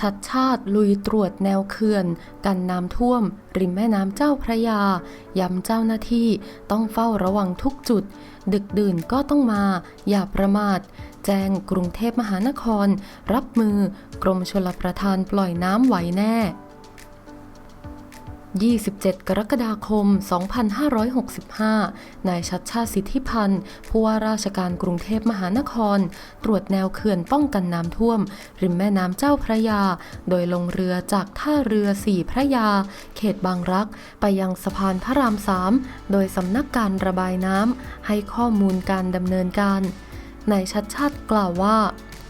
ชัดชาติลุยตรวจแนวเขื่อน กันน้ำท่วม ริมแม่น้ำเจ้าพระยา ย้ำเจ้าหน้าที่ต้องเฝ้าระวังทุกจุด ดึกดื่นก็ต้องมา อย่าประมาท แจ้งกรุงเทพมหานคร รับมือ กรมชลประทานปล่อยน้ำไหวแน่ 27 กรกฎาคม 2565 นายชัดชาติสิทธิพันธ์ผู้ว่าราชการกรุงเทพมหานคร ตรวจแนวเขื่อนป้องกันน้ำท่วม ริมแม่น้ำเจ้าพระยา โดยลงเรือจากท่าเรือสี่พระยา เขตบางรัก ไปยังสะพานพระรามสามโดยสำนักการระบายน้ำให้ข้อมูลการดำเนินการนายชัดชาติกล่าวว่า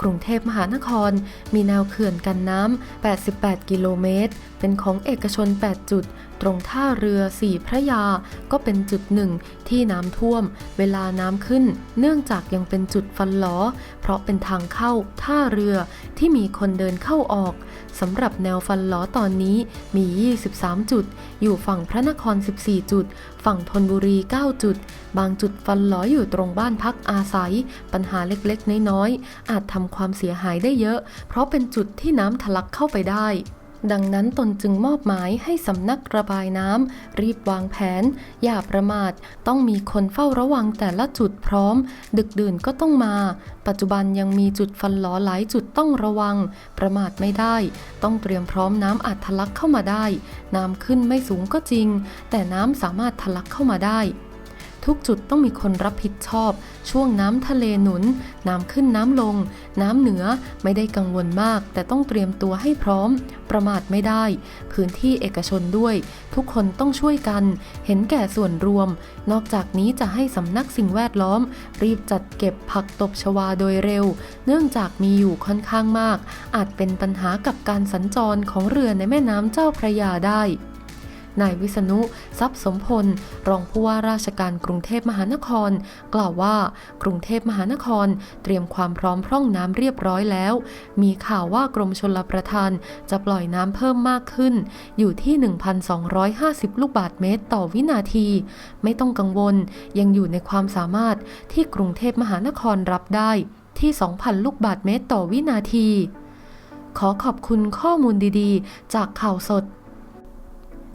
กรุงเทพมหานคร มีแนวเขื่อนกันน้ำ 88 กิโลเมตร เป็นของเอกชน 8 จุด ตรงท่าเรือสี่พระยา ก็เป็นจุดหนึ่งที่น้ำท่วม เวลาน้ำขึ้น เนื่องจากยังเป็นจุดฟันล้อ เพราะเป็นทางเข้าท่าเรือที่มีคนเดินเข้าออกสำหรับแนวฟันล้อตอนนี้มี 23 จุด อยู่ฝั่งพระนคร 14 จุด ฝั่งธนบุรี 9 จุด บางจุดฟันล้ออยู่ตรงบ้านพักอาศัย ปัญหาเล็กๆ น้อยๆ อาจทำความเสียหายได้เยอะ เพราะเป็นจุดที่น้ำทะลักเข้าไปได้ ดังนั้นตนจึงมอบหมายให้สำนักระบายน้ำรีบวางแผน อย่าประมาท ต้องมีคนเฝ้าระวังแต่ละจุดพร้อม ดึกดื่นก็ต้องมา ปัจจุบันยังมีจุดฟันล้อหลายจุดต้องระวัง ประมาทไม่ได้ ต้องเตรียมพร้อมน้ำอาจทะลักเข้ามาได้ น้ำขึ้นไม่สูงก็จริง แต่น้ำสามารถทะลักเข้ามาได้ ทุกจุดต้องมีคนรับผิดชอบ ช่วงน้ำทะเลหนุน น้ำขึ้นน้ำลง น้ำเหนือไม่ได้กังวลมาก แต่ต้องเตรียมตัวให้พร้อม ประมาทไม่ได้ พื้นที่เอกชนด้วย ทุกคนต้องช่วยกัน เห็นแก่ส่วนรวม นอกจากนี้จะให้สำนักสิ่งแวดล้อม รีบจัดเก็บผักตบชวาโดยเร็ว เนื่องจากมีอยู่ค่อนข้างมาก อาจเป็นปัญหากับการสัญจรของเรือในแม่น้ำเจ้าพระยาได้ นายวิษณุทรัพย์สมพล รองผู้ว่าราชการกรุงเทพมหานคร กล่าวว่ากรุงเทพมหานคร เตรียมความพร้อมพร่องน้ำเรียบร้อยแล้ว มีข่าวว่ากรมชลประทานจะปล่อยน้ำเพิ่มมากขึ้น อยู่ที่ 1,250 ลูกบาศก์เมตรต่อวินาที ไม่ต้องกังวลยังอยู่ในความสามารถที่กรุงเทพมหานครรับได้ที่ 2,000 ลูกบาศก์เมตรต่อวินาที ขอขอบคุณข้อมูลดีๆ จากข่าวสด